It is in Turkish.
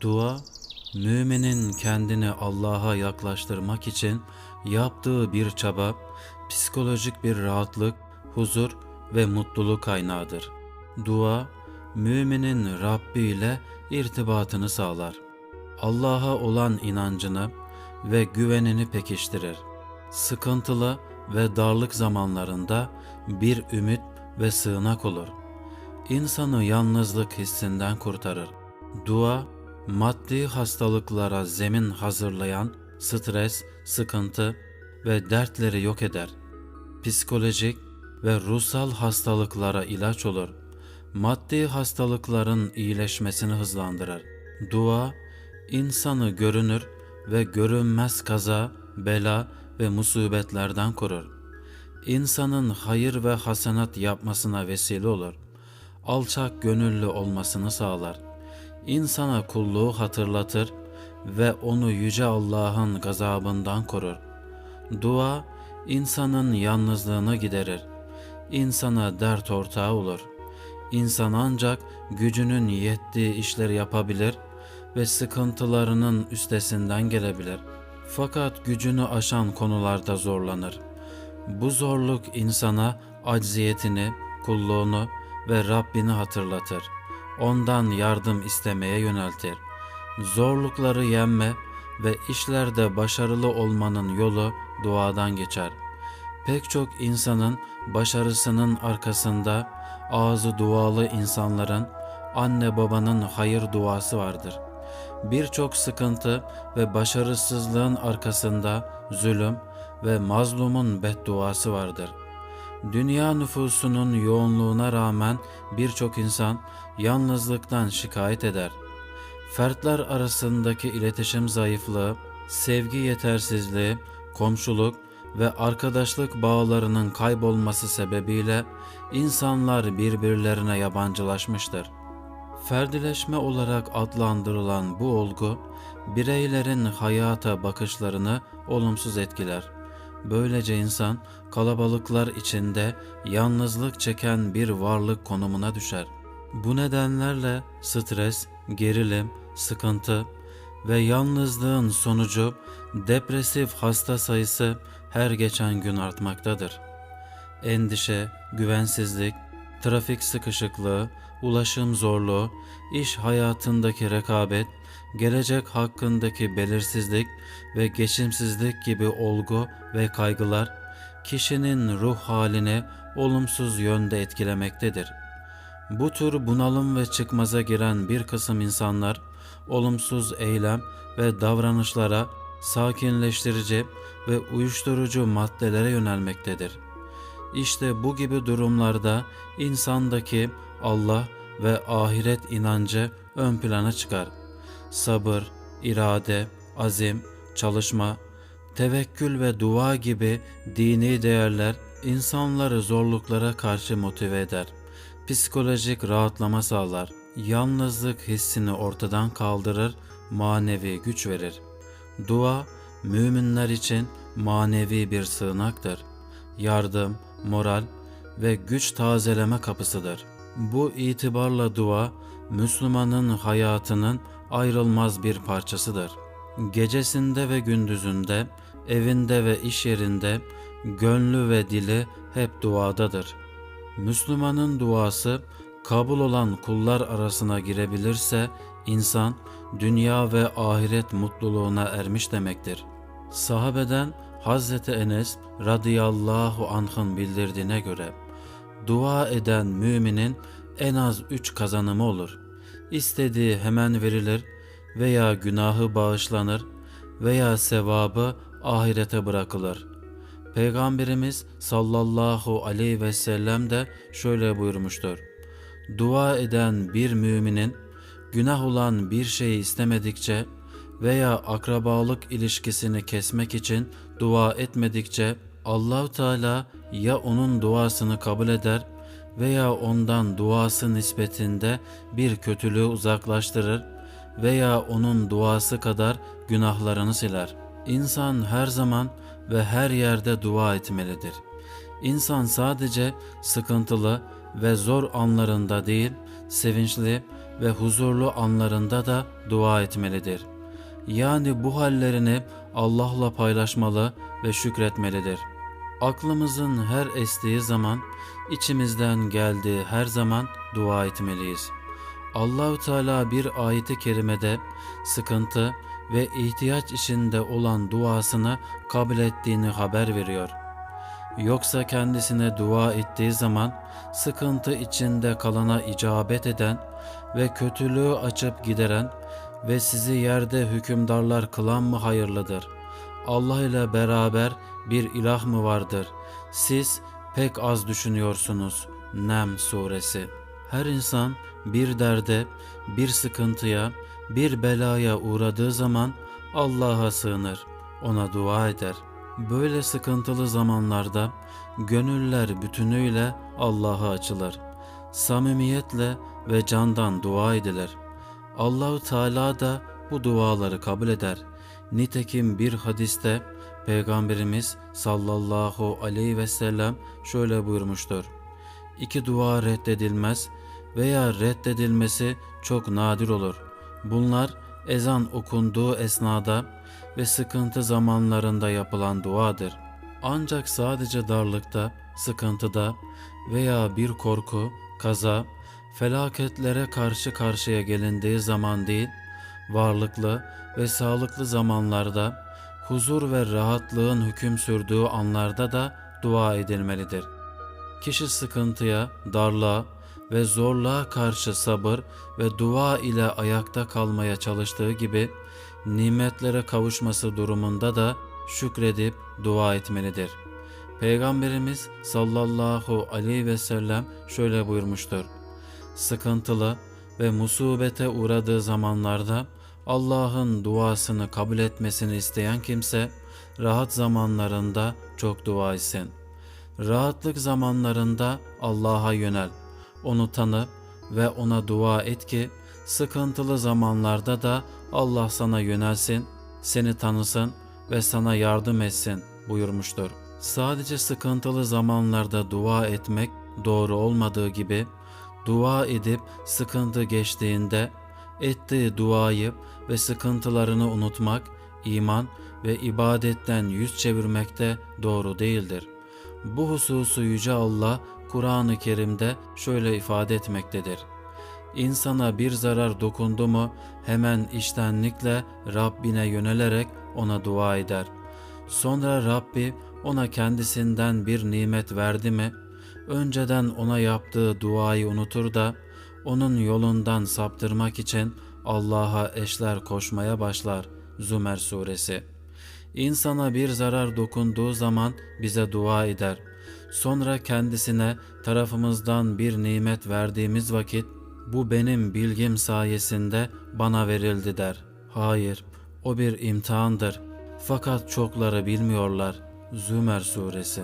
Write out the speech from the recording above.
Dua, müminin kendini Allah'a yaklaştırmak için yaptığı bir çaba, psikolojik bir rahatlık, huzur ve mutluluk kaynağıdır. Dua, müminin Rabbi ile irtibatını sağlar. Allah'a olan inancını ve güvenini pekiştirir. Sıkıntılı ve darlık zamanlarında bir ümit ve sığınak olur. İnsanı yalnızlık hissinden kurtarır. Dua, maddi hastalıklara zemin hazırlayan stres, sıkıntı ve dertleri yok eder. Psikolojik ve ruhsal hastalıklara ilaç olur. Maddi hastalıkların iyileşmesini hızlandırır. Dua, insanı görünür ve görünmez kaza, bela ve musibetlerden korur. İnsanın hayır ve hasenat yapmasına vesile olur. Alçak gönüllü olmasını sağlar. İnsana kulluğu hatırlatır ve onu yüce Allah'ın gazabından korur. Dua, insanın yalnızlığını giderir. İnsana dert ortağı olur. İnsan ancak gücünün yettiği işleri yapabilir ve sıkıntılarının üstesinden gelebilir. Fakat gücünü aşan konularda zorlanır. Bu zorluk insana acziyetini, kulluğunu ve Rabbini hatırlatır. Ondan yardım istemeye yöneltir. Zorlukları yenme ve işlerde başarılı olmanın yolu duadan geçer. Pek çok insanın başarısının arkasında ağzı dualı insanların anne babanın hayır duası vardır. Birçok sıkıntı ve başarısızlığın arkasında zulüm ve mazlumun bedduası vardır. Dünya nüfusunun yoğunluğuna rağmen birçok insan yalnızlıktan şikayet eder. Fertler arasındaki iletişim zayıflığı, sevgi yetersizliği, komşuluk ve arkadaşlık bağlarının kaybolması sebebiyle insanlar birbirlerine yabancılaşmıştır. Ferdileşme olarak adlandırılan bu olgu, bireylerin hayata bakışlarını olumsuz etkiler. Böylece insan kalabalıklar içinde yalnızlık çeken bir varlık konumuna düşer. Bu nedenlerle stres, gerilim, sıkıntı ve yalnızlığın sonucu depresif hasta sayısı her geçen gün artmaktadır. Endişe, güvensizlik, trafik sıkışıklığı, ulaşım zorluğu, iş hayatındaki rekabet, gelecek hakkındaki belirsizlik ve geçimsizlik gibi olgu ve kaygılar kişinin ruh halini olumsuz yönde etkilemektedir. Bu tür bunalım ve çıkmaza giren bir kısım insanlar olumsuz eylem ve davranışlara sakinleştirici ve uyuşturucu maddelere yönelmektedir. İşte bu gibi durumlarda insandaki Allah ve ahiret inancı ön plana çıkar. Sabır, irade, azim, çalışma, tevekkül ve dua gibi dini değerler insanları zorluklara karşı motive eder. Psikolojik rahatlama sağlar. Yalnızlık hissini ortadan kaldırır, manevi güç verir. Dua, müminler için manevi bir sığınaktır. Yardım, moral ve güç tazeleme kapısıdır. Bu itibarla dua, Müslümanın hayatının ayrılmaz bir parçasıdır. Gecesinde ve gündüzünde, evinde ve iş yerinde, gönlü ve dili hep duadadır. Müslümanın duası, kabul olan kullar arasına girebilirse, insan, dünya ve ahiret mutluluğuna ermiş demektir. Sahabeden Hazreti Enes radıyallahu anh'ın bildirdiğine göre, dua eden müminin en az üç kazanımı olur. İstediği hemen verilir veya günahı bağışlanır veya sevabı ahirete bırakılır. Peygamberimiz sallallahu aleyhi ve sellem de şöyle buyurmuştur. Dua eden bir müminin günah olan bir şeyi istemedikçe veya akrabalık ilişkisini kesmek için dua etmedikçe Allahu Teala ya onun duasını kabul eder veya ondan duası nispetinde bir kötülüğü uzaklaştırır veya onun duası kadar günahlarını siler. İnsan her zaman ve her yerde dua etmelidir. İnsan sadece sıkıntılı ve zor anlarında değil, sevinçli ve huzurlu anlarında da dua etmelidir. Yani bu hallerini Allah'la paylaşmalı ve şükretmelidir. Aklımızın her estiği zaman, içimizden geldiği her zaman dua etmeliyiz. Allahü Teala bir ayeti kerimede sıkıntı ve ihtiyaç içinde olan duasını kabul ettiğini haber veriyor. Yoksa kendisine dua ettiği zaman sıkıntı içinde kalana icabet eden ve kötülüğü açıp gideren ve sizi yerde hükümdarlar kılan mı hayırlıdır? Allah ile beraber bir ilah mı vardır? Siz pek az düşünüyorsunuz. Nem suresi. Her insan bir derde, bir sıkıntıya, bir belaya uğradığı zaman Allah'a sığınır, ona dua eder. Böyle sıkıntılı zamanlarda gönüller bütünüyle Allah'a açılır. Samimiyetle ve candan dua edilir. Allahu Teala da bu duaları kabul eder. Nitekim bir hadiste Peygamberimiz sallallahu aleyhi ve sellem şöyle buyurmuştur. İki dua reddedilmez veya reddedilmesi çok nadir olur. Bunlar ezan okunduğu esnada ve sıkıntı zamanlarında yapılan duadır. Ancak sadece darlıkta, sıkıntıda veya bir korku, kaza, felaketlere karşı karşıya gelindiği zaman değil, varlıklı ve sağlıklı zamanlarda, huzur ve rahatlığın hüküm sürdüğü anlarda da dua edilmelidir. Kişi sıkıntıya, darlığa ve zorluğa karşı sabır ve dua ile ayakta kalmaya çalıştığı gibi nimetlere kavuşması durumunda da şükredip dua etmelidir. Peygamberimiz sallallahu aleyhi ve sellem şöyle buyurmuştur. Sıkıntılı ve musibete uğradığı zamanlarda Allah'ın duasını kabul etmesini isteyen kimse rahat zamanlarında çok dua etsin. Rahatlık zamanlarında Allah'a yönel. Onu tanı ve ona dua et ki sıkıntılı zamanlarda da Allah sana yönelsin, seni tanısın ve sana yardım etsin buyurmuştur. Sadece sıkıntılı zamanlarda dua etmek doğru olmadığı gibi dua edip sıkıntı geçtiğinde ettiği duayı ve sıkıntılarını unutmak, iman ve ibadetten yüz çevirmek de doğru değildir. Bu hususu Yüce Allah Kur'an-ı Kerim'de şöyle ifade etmektedir. İnsana bir zarar dokundu mu hemen iştenlikle Rabbine yönelerek ona dua eder. Sonra Rabbi ona kendisinden bir nimet verdi mi önceden ona yaptığı duayı unutur da onun yolundan saptırmak için Allah'a eşler koşmaya başlar. Zümer suresi. İnsana bir zarar dokunduğu zaman bize dua eder. Sonra kendisine tarafımızdan bir nimet verdiğimiz vakit bu benim bilgim sayesinde bana verildi der. Hayır, o bir imtihandır. Fakat çokları bilmiyorlar. Zümer suresi